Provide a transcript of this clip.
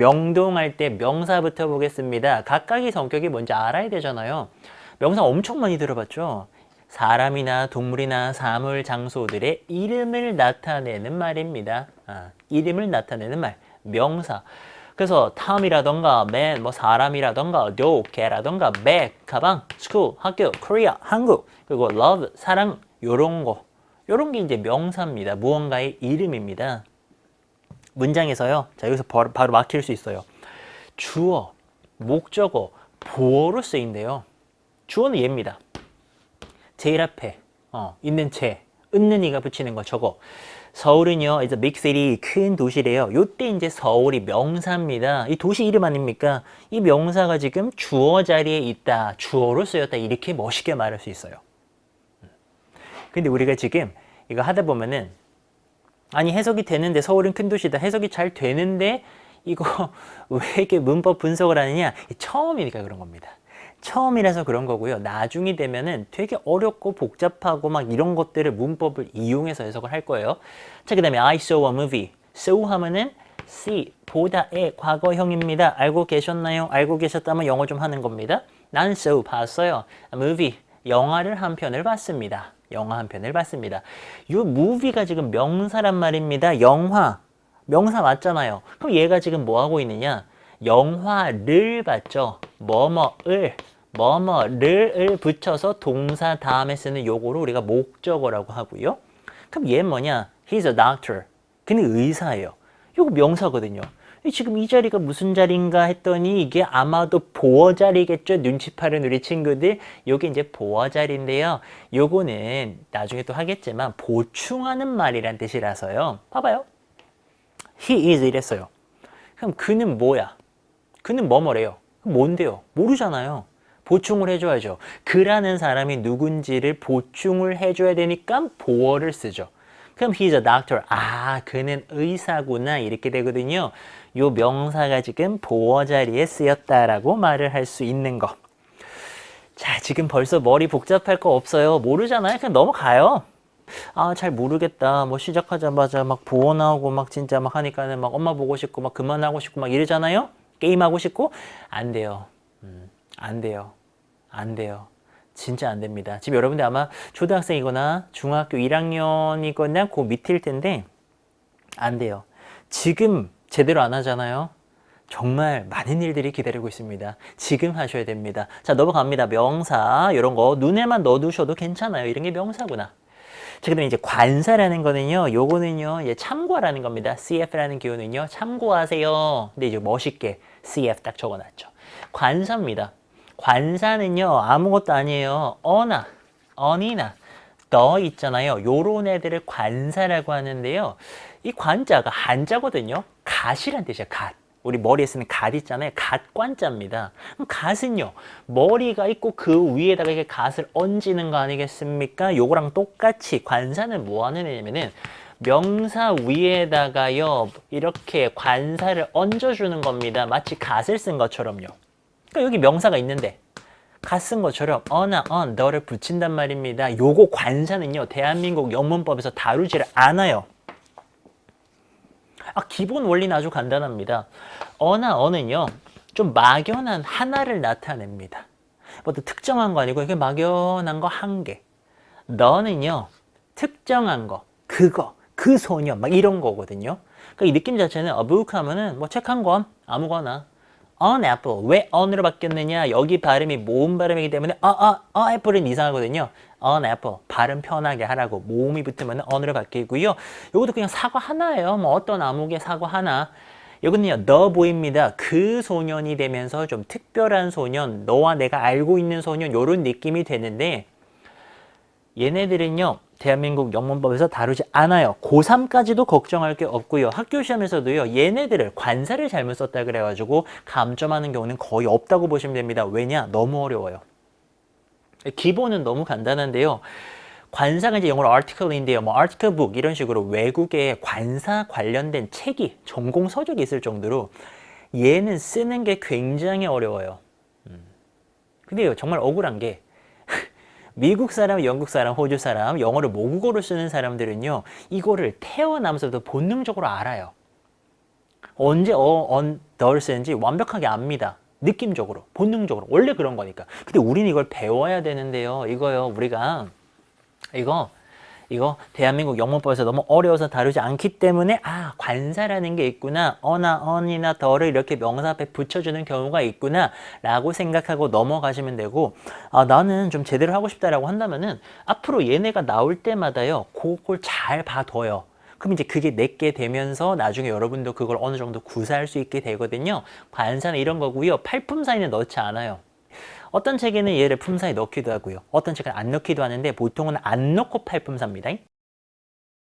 명동할 때 명사부터 보겠습니다. 각각의 성격이 뭔지 알아야 되잖아요. 명사 엄청 많이 들어봤죠? 사람이나 동물이나 사물, 장소들의 이름을 나타내는 말입니다. 아, 이름을 나타내는 말, 명사. 그래서 탐이라던가 man, 뭐 사람이라던가 dog, 개라던가 bag, 가방, school, 학교, Korea, 한국, 그리고 love, 사랑, 요런 거. 요런 게 이제 명사입니다. 무언가의 이름입니다. 문장에서요. 자, 여기서 바로, 바로 막힐 수 있어요. 주어, 목적어, 보어로 쓰인대요. 주어는 얘입니다. 제일 앞에 어, 있는 제, 있는 이가 붙이는 거 저거. 서울은요, 이제 빅시티 큰 도시래요. 요때 이제 서울이 명사입니다. 이 도시 이름 아닙니까? 이 명사가 지금 주어 자리에 있다, 주어로 쓰였다 이렇게 멋있게 말할 수 있어요. 근데 우리가 지금 이거 하다 보면은 아니 해석이 되는데 서울은 큰 도시다 해석이 잘 되는데 이거 왜 이렇게 문법 분석을 하느냐 처음이니까 그런 겁니다. 처음이라서 그런 거고요. 나중이 되면은 되게 어렵고 복잡하고 막 이런 것들을 문법을 이용해서 해석을 할 거예요. 자, 그 다음에 I saw a movie. saw 하면은 see, 보다의 과거형입니다. 알고 계셨나요? 알고 계셨다면 영어 좀 하는 겁니다. 난 saw, 봤어요. a movie, 영화를 한 편을 봤습니다. 영화 한 편을 봤습니다. 이 movie가 지금 명사란 말입니다. 영화. 명사 맞잖아요. 그럼 얘가 지금 뭐 하고 있느냐? 영화를 봤죠. 뭐뭐을 뭐뭐를 붙여서 동사 다음에 쓰는 요거를 우리가 목적어라고 하고요. 그럼 얘 뭐냐? He's a doctor. 그는 의사예요. 요거 명사거든요. 지금 이 자리가 무슨 자리인가 했더니 이게 아마도 보어 자리겠죠. 눈치 파는 우리 친구들. 요게 이제 보어 자리인데요. 요거는 나중에 또 하겠지만 보충하는 말이란 뜻이라서요. 봐봐요. He is 이랬어요. 그럼 그는 뭐야? 그는 뭐뭐래요? 뭔데요? 모르잖아요. 보충을 해줘야죠. 그라는 사람이 누군지를 보충을 해줘야 되니까 보어를 쓰죠. 그럼 he's a doctor. 아, 그는 의사구나. 이렇게 되거든요. 요 명사가 지금 보어 자리에 쓰였다라고 말을 할 수 있는 거. 자, 지금 벌써 머리 복잡할 거 없어요. 모르잖아요. 그냥 넘어가요. 아, 잘 모르겠다. 뭐 시작하자마자 막 보어 나오고 막 진짜 막 하니까는 막 엄마 보고 싶고 막 그만하고 싶고 막 이러잖아요. 게임하고 싶고 안 돼요. 음, 안 돼요. 안 돼요. 진짜 안 됩니다. 지금 여러분들 아마 초등학생이거나 중학교 1학년이거나 그 밑일 텐데 안 돼요. 지금 제대로 안 하잖아요. 정말 많은 일들이 기다리고 있습니다. 지금 하셔야 됩니다. 자, 넘어갑니다. 명사, 이런 거 눈에만 넣어두셔도 괜찮아요. 이런 게 명사구나. 자, 그다음에 이제 관사라는 거는요, 요거는요, 이제 참고라는 겁니다. CF라는 기호는요, 참고하세요. 근데 이제 멋있게 CF 딱 적어놨죠. 관사입니다. 관사는요, 아무것도 아니에요. 어나, 어니나, 너 있잖아요. 요런 애들을 관사라고 하는데요. 이 관자가 한자거든요. 갓이란 뜻이에요. 갓. 우리 머리에 쓰는 갓 있잖아요. 갓관자입니다. 갓은요. 머리가 있고 그 위에다가 이렇게 갓을 얹는 거 아니겠습니까? 요거랑 똑같이 관사는 뭐 하는 애냐면은 명사 위에다가요. 이렇게 관사를 얹어주는 겁니다. 마치 갓을 쓴 것처럼요. 그러니까 여기 명사가 있는데 갓쓴 것처럼 어나 언 너를 붙인단 말입니다. 요거 관사는요. 대한민국 영문법에서 다루지를 않아요. 아, 기본 원리는 아주 간단합니다. 어나 어는요, 좀 막연한 하나를 나타냅니다. 뭐 특정한 거 아니고, 이게 막연한 거 한 개. 너는요, 특정한 거, 그거, 그 소녀, 막 이런 거거든요. 그러니까 이 느낌 자체는 a book 하면은 뭐 책 한 권, 아무거나. On apple. 왜 on으로 바뀌었느냐? 여기 발음이 모음 발음이기 때문에 어, 어, 어, 애플은 이상하거든요. on apple. 발음 편하게 하라고. 모음이 붙으면 on으로 바뀌고요. 이것도 그냥 사과 하나예요. 뭐 어떤 암흑의 사과 하나. 여기는요, 너 보입니다. 그 소년이 되면서 좀 특별한 소년, 너와 내가 알고 있는 소년, 요런 느낌이 되는데, 얘네들은요, 대한민국 영문법에서 다루지 않아요. 고3까지도 걱정할 게 없고요. 학교 시험에서도요, 얘네들을 관사를 잘못 썼다 그래가지고 감점하는 경우는 거의 없다고 보시면 됩니다. 왜냐? 너무 어려워요. 기본은 너무 간단한데요. 관사가 이제 영어로 article인데요. 뭐 article book 이런 식으로 외국에 관사 관련된 책이 전공 서적이 있을 정도로 얘는 쓰는 게 굉장히 어려워요. 음. 근데요, 정말 억울한 게 미국 사람, 영국 사람, 호주 사람, 영어를 모국어로 쓰는 사람들은요, 이거를 태어나면서도 본능적으로 알아요. 언제 어, 언, 덜 쓰는지 완벽하게 압니다. 느낌적으로, 본능적으로. 원래 그런 거니까. 근데 우리는 이걸 배워야 되는데요. 이거요, 우리가. 이거, 이거 대한민국 영문법에서 너무 어려워서 다루지 않기 때문에 아, 관사라는 게 있구나. 어나, 언이나 더를 이렇게 명사 앞에 붙여주는 경우가 있구나. 라고 생각하고 넘어가시면 되고, 아, 나는 좀 제대로 하고 싶다라고 한다면은 앞으로 얘네가 나올 때마다요, 그걸 잘 봐둬요. 그럼 이제 그게 내게 되면서 나중에 여러분도 그걸 어느 정도 구사할 수 있게 되거든요. 관사는 이런 거고요. 팔품 사이는 넣지 않아요. 어떤 책에는 얘를 품사에 넣기도 하고요. 어떤 책은 안 넣기도 하는데 보통은 안 넣고 팔품 삽니다.